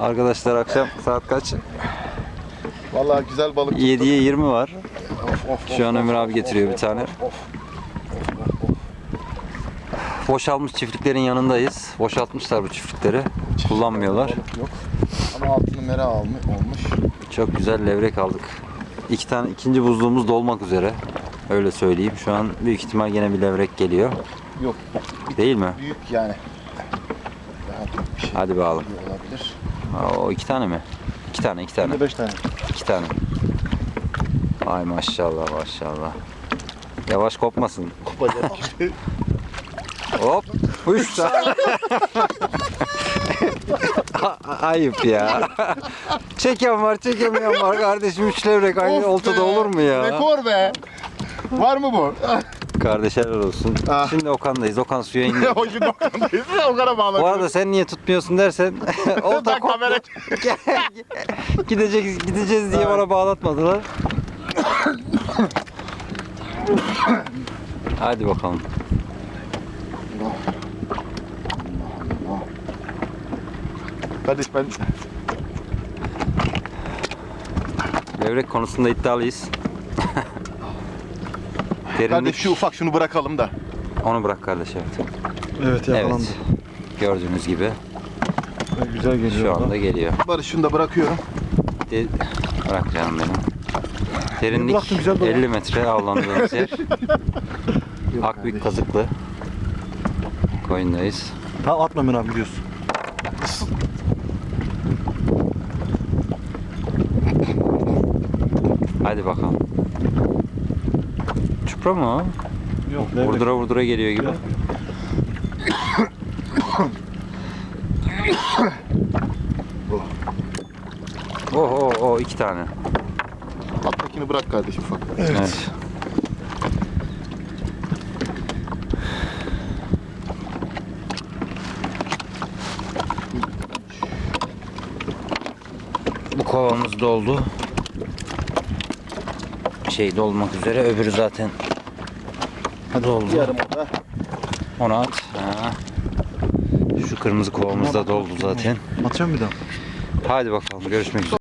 Arkadaşlar akşam saat kaç? Vallahi güzel balık. 7'ye 20 var. Of, of, Şu an Ömür abi getiriyor bir tane. of. Boşalmış çiftliklerin yanındayız. Boşaltmışlar bu çiftlikleri. Kullanmıyorlar. Balık yok. Ama altını mera almış, olmuş. Çok güzel levrek aldık. İki tane ikinci buzluğumuz dolmak üzere. Öyle söyleyeyim. Şu an büyük ihtimal gene bir levrek geliyor. Yok Değil mi? büyük yani. Daha büyük bir şey Hadi bakalım. olabilir. Aa, O iki tane mi? İki tane, iki tane. 5 tane. İki tane. Ay maşallah maşallah. Yavaş kopmasın. Kopacak. Hop. Üç tane. Ayıp ya. Çeken var, çekemeyen var kardeşim. Üç levrek aynı oltada olur mu ya? Rekor be. Var mı bu? Kardeş helal olsun. Ah. Şimdi Okan'dayız. Okan suya indi. Hoşun dokandayız. O kadar bağlı. Bu arada sen niye tutmuyorsun dersen olta Ben koptu. kamera- Gidecek, gideceğiz diye bana bağlatmadılar. Hadi bakalım. Kardeş ben Levrek konusunda iddialıyız. Derinlik Kardeş şu ufak şunu bırakalım da. onu bırak kardeş evet. Evet yakalandı. Evet. Gördüğünüz gibi Güzel geliyor. şu anda geliyor. Barış şunu da bırakıyorum. De- bırak canım benim. Derinlik bıraktın, güzel de 50 metre avlandığımız yer. Yok Akbük kardeş. kazıklı. Koyundayız. Tamam atma Ömer abi gidiyorsun. Hadi bakalım. Çupra mı o? Yok levrek. Vurdura vurdura geliyor gibi. Oh oh oh iki tane. Alttakini bırak kardeş ufak. Evet. Bu kovamız doldu. Şey dolmak üzere. Öbürü zaten doldu. Yarım oda. Onu at. Ha. Şu kırmızı kovamız da doldu zaten. Atacağım bir daha. Hadi bakalım görüşmek üzere.